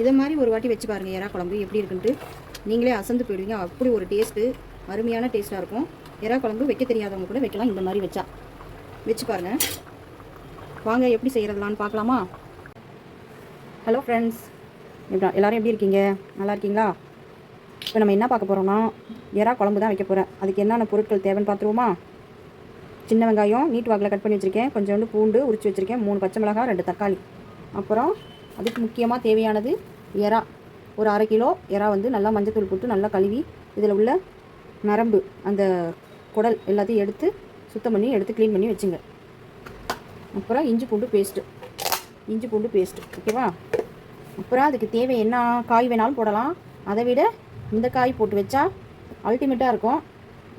இதை மாதிரி ஒரு வாட்டி வச்சு பாருங்கள் எறா குழம்பு எப்படி இருக்குன்ட்டு. நீங்களே அசந்து போயிடுவீங்க. அப்படி ஒரு டேஸ்ட்டு அருமையான டேஸ்ட்டாக இருக்கும். எறா குழம்பு வைக்க தெரியாதவங்க கூட வைக்கலாம் இந்த மாதிரி வச்சா. வச்சு பாருங்கள் வாங்க எப்படி செய்கிறதுலான்னு பார்க்கலாமா? ஹலோ ஃப்ரெண்ட்ஸ் எப்படி எல்லாரும் எப்படி இருக்கீங்க? நல்லா இருக்கீங்களா? இப்போ நம்ம என்ன பார்க்க போகிறோம்னா எறா குழம்பு தான் வைக்க போகிறேன் அதுக்கு என்னென்ன பொருட்கள் தேவைன்னு பார்த்துருவோமா? சின்ன வெங்காயம் நீட் வாக்கில் கட் பண்ணி வச்சுருக்கேன். கொஞ்சோண்டு பூண்டு உரிச்சு வச்சுருக்கேன். மூணு பச்சை மிளகாய் ரெண்டு தக்காளி. அப்புறம் அதுக்கு முக்கியமாக தேவையானது எறா. ஒரு அரை கிலோ எறா வந்து நல்லா மஞ்சத்தூள் போட்டு நல்லா கழுவி இதில் உள்ள நரம்பு அந்த குடல் எல்லாத்தையும் எடுத்து சுத்தம் பண்ணி எடுத்து க்ளீன் பண்ணி வச்சுங்க. அப்புறம் இஞ்சி பூண்டு பேஸ்ட்டு இஞ்சி பூண்டு பேஸ்ட்டு ஓகேவா அப்புறம் அதுக்கு தேவை என்ன காய் வேணாலும் போடலாம். அதை விட இந்த காய் போட்டு வச்சா அல்டிமேட்டாக இருக்கும்.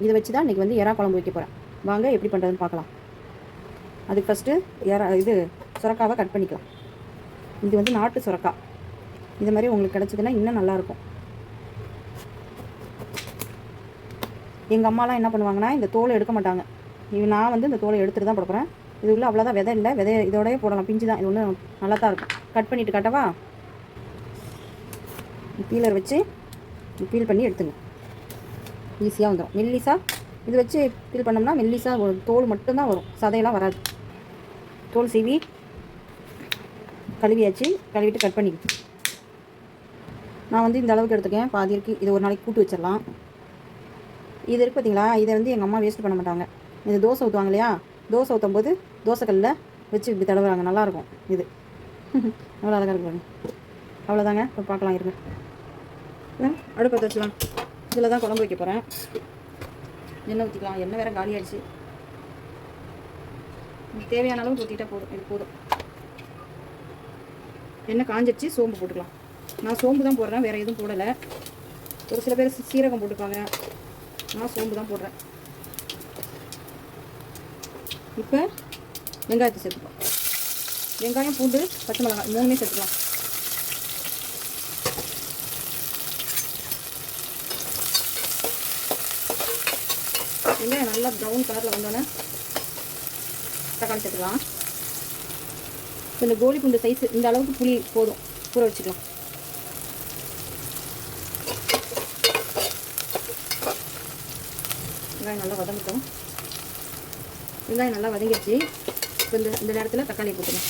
இதை வச்சு தான் இன்றைக்கி வந்து எறா குழம்பு வைக்க போகிறேன் வாங்க எப்படி பண்ணுறதுன்னு பார்க்கலாம். அதுக்கு ஃபஸ்ட்டு எறா இது சுரக்காவை கட் பண்ணிக்கலாம். இது வந்து நாட்டு சுரக்கா. இது மாதிரி உங்களுக்கு கிடச்சிதுன்னா இன்னும் நல்லாயிருக்கும். எங்கள் அம்மாலாம் என்ன பண்ணுவாங்கன்னா இந்த தோலை எடுக்க மாட்டாங்க. இது நான் வந்து இந்த தோலை எடுத்துகிட்டு தான் போடுறேன் இது உள்ள அவ்வளோதான் விதை இல்லை. விதை இதோடய போடலாம். பிஞ்சு தான். இது ஒன்று நல்லா தான் இருக்கும். கட் பண்ணிட்டு கட்டவா? பீலர் வச்சு பீல் பண்ணி எடுத்துங்க. ஈஸியாக வந்துடும் மெல்லிசா இது வச்சு பீல் பண்ணோம்னா மெல்லிசா ஒரு தோல் மட்டும்தான் வரும். சதையெல்லாம் வராது. தோல் சீவி கழுவியாச்சு கழுவிட்டு கட் பண்ணி நான் வந்து இந்த அளவுக்கு எடுத்துக்கேன். பாதி இருக்கு. இது ஒரு நாளைக்கு கூட்டு வச்சிடலாம். இது இருக்குது பார்த்தீங்களா இதை வந்து எங்கள் அம்மா வேஸ்ட் பண்ண மாட்டாங்க. இது தோசை ஊற்றுவாங்க இல்லையா? தோசை ஊற்றும் போது தோசைக்கல்லில் வச்சு இப்படி தடவுறாங்க. நல்லாயிருக்கும் இது. அவ்வளோ அழகாக இருக்கு அவ்வளோதாங்க இப்போ பார்க்கலாம் இருங்க. ம், அடுப்பை பற்ற இதில் தான் குழம்பு வைக்க போகிறேன் எண்ணெய் ஊற்றிக்கலாம் எண்ணெய் வேறு காலி ஆயிடுச்சு தேவையான அளவு ஊற்றிட்டா போதும். இது போதும். எண்ணெய் காஞ்சிடுச்சு சோம்பு போட்டுக்கலாம். நான் சோம்பு தான் போடுறேன் வேறு எதுவும் போடலை. ஒரு சில பேர் சீரகம் போட்டுப்பாங்க. நான் சோம்பு தான் போடுறேன். இப்போ வெங்காயத்தை சேர்த்துக்கலாம் வெங்காயம் பூண்டு பச்சை மிளகாய் மூணுமே சேர்த்துக்கலாம். வெங்காயம் நல்லா ப்ரௌன் கலரில் வந்தோடனே தக்காளி சேர்த்துக்கலாம். இந்த கோலி குண்டு சைஸ் இந்த அளவுக்கு புளி போதும். ஊற வச்சுக்கலாம். வெங்காயம் நல்லா வதங்கட்டும். வெங்காயம் நல்லா வதங்கிடுச்சு இப்போ இந்த இந்த நேரத்தில் தக்காளி போட்டுணும்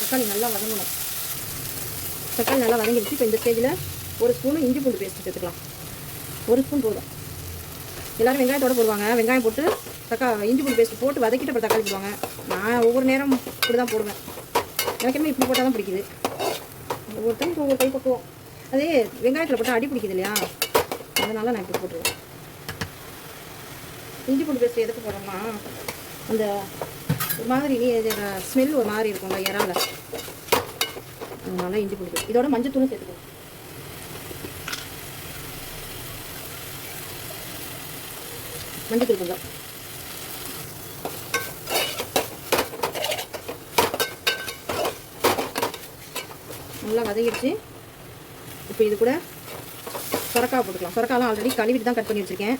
தக்காளி நல்லா வதங்கணும். தக்காளி நல்லா வதங்கிடுச்சு. இப்போ இந்த ஸ்டேஜில் ஒரு ஸ்பூன் இஞ்சி பூண்டு பேஸ்ட் சேர்த்துக்கலாம். ஒரு ஸ்பூன் போதும். எல்லாரும் வெங்காயத்தோட போடுவாங்க. வெங்காயம் போட்டு தக்கா இஞ்சி பூண்டு பேஸ்ட் போட்டு வதக்கிட்டு அப்புறம் தக்காளி போடுவாங்க. நான் ஒவ்வொரு நேரம் இப்படி தான் போடுவேன். எனக்கு என்ன இப்படி போட்டால் தான் பிடிக்குது. ஒவ்வொருத்தருக்கு ஒவ்வொரு கை பக்குவோம். அதே வெங்காயத்தில் போட்டால் அடி பிடிக்குது இல்லையா? அதனால நான் இப்படி போட்டுருவேன். இஞ்சி பூண்டு பேஸ்ட் எதுக்கு போடுறோம்னா அந்த ஒரு மாதிரி ஸ்மெல் ஒரு மாதிரி இருக்கும்ல இறால. அதனால இஞ்சி பூண்டு இதோட மஞ்சள் தூளும் சேர்த்துக்கணும் மஞ்சள் தூள் கொஞ்சம். நல்லா வதங்கிடுச்சு. இப்போ இது கூட சுரக்காய் போட்டுக்கலாம். சுரக்காலாம் ஆல்ரெடி கழுவிட்டு தான் கட் பண்ணி வச்சுருக்கேன்.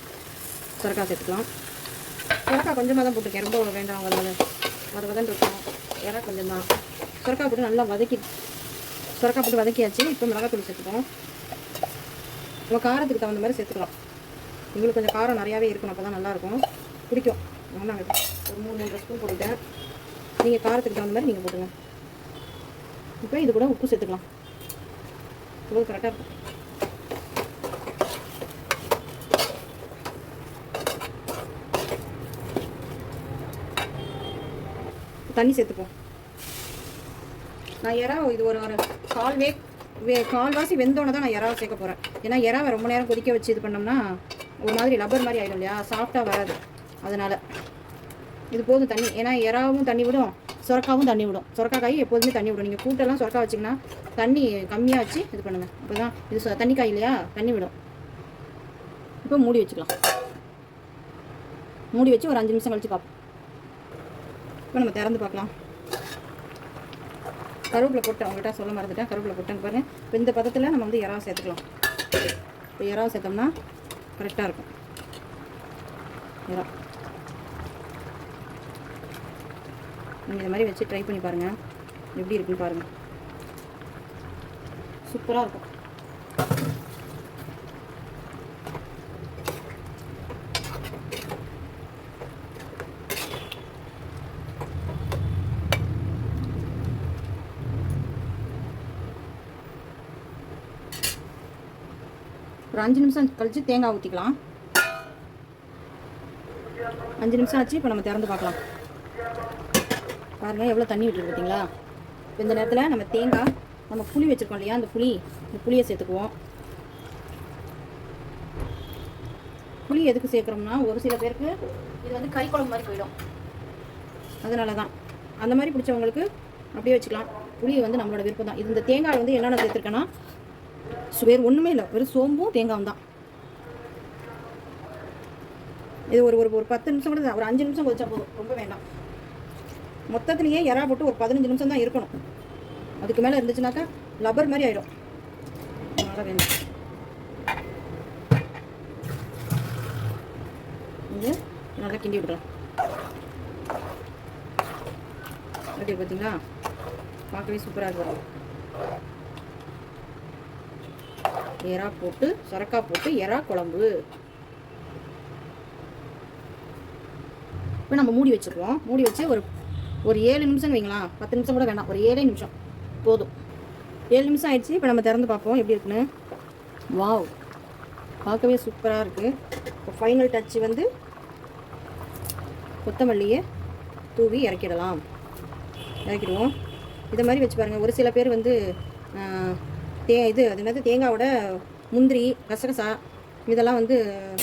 சுரக்காய் சேர்த்துக்கலாம். சுரக்காய் கொஞ்சமாக தான் போட்டிருக்கேன். ரொம்ப வேண்டாம் வத வத. வதன்னு இருக்கும் இறா கொஞ்சம். தான் சுரக்காய் போட்டு நல்லா வதக்கி சுரக்காய் போட்டு வதக்கியாச்சு. இப்போ மிளகாத்தூள் சேர்த்துக்கலாம் நம்ம காரத்துக்கு தகுந்த மாதிரி சேர்த்துக்கலாம். எங்களுக்கு கொஞ்சம் காரம் நிறையாவே இருக்கணும். அப்போ தான் நல்லாயிருக்கும். பிடிக்கும். நாங்கள் ஒரு மூணு மூணு ஸ்பூன் போட்டுட்டேன் நீங்கள் காரத்துக்கு தகுந்த மாதிரி நீங்கள் போட்டுங்க இப்போ இது கூட உப்பு சேர்த்துக்கலாம். இவ்வளோ கரெக்டாக இருக்கும். தண்ணி சேர்த்துப்போம். நான் இறா இது ஒரு ஒரு கால் வே வே கால்வாசி வெந்தோடனே தான் நான் இறாவை சேர்க்க போகிறேன் ஏன்னா எறாவை ரொம்ப நேரம் கொதிக்க வச்சு இது பண்ணோம்னா ஒரு மாதிரி லப்பர் மாதிரி ஆகிடும் இல்லையா? சாஃப்டாக வராது. அதனால் இது போதும் தண்ணி. ஏன்னா இறாவும் தண்ணி விடும். சுரக்காவும் தண்ணி விடும். சுரக்கா காய் எப்போதுமே தண்ணி விடும். நீங்கள் கூட்டெல்லாம் சுரக்கா வச்சிங்கன்னா தண்ணி கம்மியாக வச்சு இது பண்ணுங்கள் அப்போ தான் இது தண்ணி காய் இல்லையா? தண்ணி விடும். இப்போ மூடி வச்சுக்கலாம். மூடி வச்சு ஒரு அஞ்சு நிமிஷம் கழிச்சு பார்ப்போம் இப்போ நம்ம திறந்து பார்க்கலாம். கருவேப்பிலை போட்டேன் உங்கள்கிட்ட சொல்ல மறந்துட்டேன். கருவேப்பிலை போட்டேன் பாருங்க. இப்போ இந்த பதத்தில் நம்ம வந்து இறாவை சேர்த்துக்கலாம். இப்போ இறாவை சேர்த்தோம்னா கரெக்டாக இருக்கும். இறா. நீங்கள் இந்த மாதிரி வச்சு ட்ரை பண்ணி பாருங்கள் எப்படி இருக்குன்னு பாருங்கள் சூப்பராக இருக்கும். ஒரு அஞ்சு நிமிஷம் கழித்து தேங்காய் ஊற்றிக்கலாம் அஞ்சு நிமிஷம் ஆச்சு இப்போ நம்ம திறந்து பார்க்கலாம். பாருங்கள் எவ்வளோ தண்ணி விட்டுருக்கு பார்த்தீங்களா இப்போ இந்த நேரத்தில் நம்ம தேங்காய் நம்ம புளி வச்சுருக்கோம் இல்லையா அந்த புளி இந்த புளியை சேர்த்துக்குவோம். புளி எதுக்கு சேர்க்குறோம்னா ஒரு சில பேருக்கு இது வந்து கறி குழம்பு மாதிரி போயிடும். அதனால தான் அந்த மாதிரி பிடிச்சவங்களுக்கு அப்படியே வச்சுக்கலாம். புளி வந்து நம்மளோட விருப்பம் தான். இது இந்த தேங்காய் வந்து என்னென்ன சேர்த்துருக்கேன்னா வேறு ஒன்றுமே இல்லை. வெறும் சோம்பும் தேங்காயும் தான். இது ஒரு ஒரு ஒரு பத்து நிமிஷம் கூட ஒரு அஞ்சு நிமிஷம் கொதிச்சா போதும். ரொம்ப வேண்டாம். மொத்தத்துலேயே எறா போட்டு ஒரு பதினஞ்சு நிமிஷம் தான் இருக்கணும். அதுக்கு மேலே இருந்துச்சுனாக்கா லப்பர் மாதிரி ஆயிடும். நல்லா வேண்டாம். இது நல்லா கிண்டி விடுறோம் எப்படி பார்த்தீங்களா பார்க்கவே சூப்பராக இருக்கும் எறா போட்டு சொரக்கா போட்டு எறா குழம்பு. இப்போ நம்ம மூடி வச்சுருவோம். மூடி வச்சு ஒரு ஒரு ஏழு நிமிஷம் வைங்களா? பத்து நிமிஷம் கூட வேணாம். ஒரு ஏழே நிமிஷம். போதும். ஏழு நிமிஷம் ஆயிடுச்சு. இப்போ நம்ம திறந்து பார்ப்போம். எப்படி இருக்குன்னு. வாவ். பார்க்கவே சூப்பராக இருக்குது இப்போ ஃபைனல் டச் வந்து கொத்தமல்லியை தூவி இறக்கிடலாம். இறக்கிடுவோம். இதை மாதிரி வச்சு பாருங்கள் ஒரு சில பேர் வந்து தே இது அது என்னது? தேங்காவோட முந்திரி கசகசா இதெல்லாம் வந்து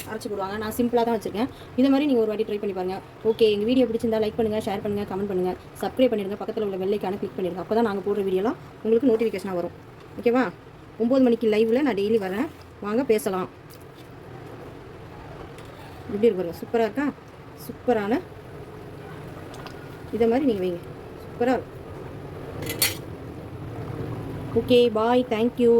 அரைச்சி போடுவாங்க. நான் சிம்பிளாக தான் வச்சுருக்கேன். இதை மாதிரி நீங்கள் ஒரு வாட்டி ட்ரை பண்ணி பாருங்கள் ஓகே எங்கள் வீடியோ பிடிச்சிருந்தா லைக் பண்ணுங்கள் ஷேர் பண்ணுங்கள் கமெண்ட் பண்ணுங்கள் சப்ஸ்கிரைப் பண்ணிடுங்க. பக்கத்தில் உள்ள வெள்ளைக்கான கிளிக் பண்ணிடுங்க. அப்போ தான் நாங்கள் போடுற வீடியோலாம் உங்களுக்கு நோட்டிஃபிகேஷனாக வரும். ஓகேவா ஒம்பது மணிக்கு லைவில் நான் டெய்லி வரேன். வாங்க பேசலாம். எப்படி இருக்கு சூப்பராக இருக்கா? சூப்பரான இதை மாதிரி நீங்கள் வைங்க. சூப்பராக இருக்கும். Okay bye thank you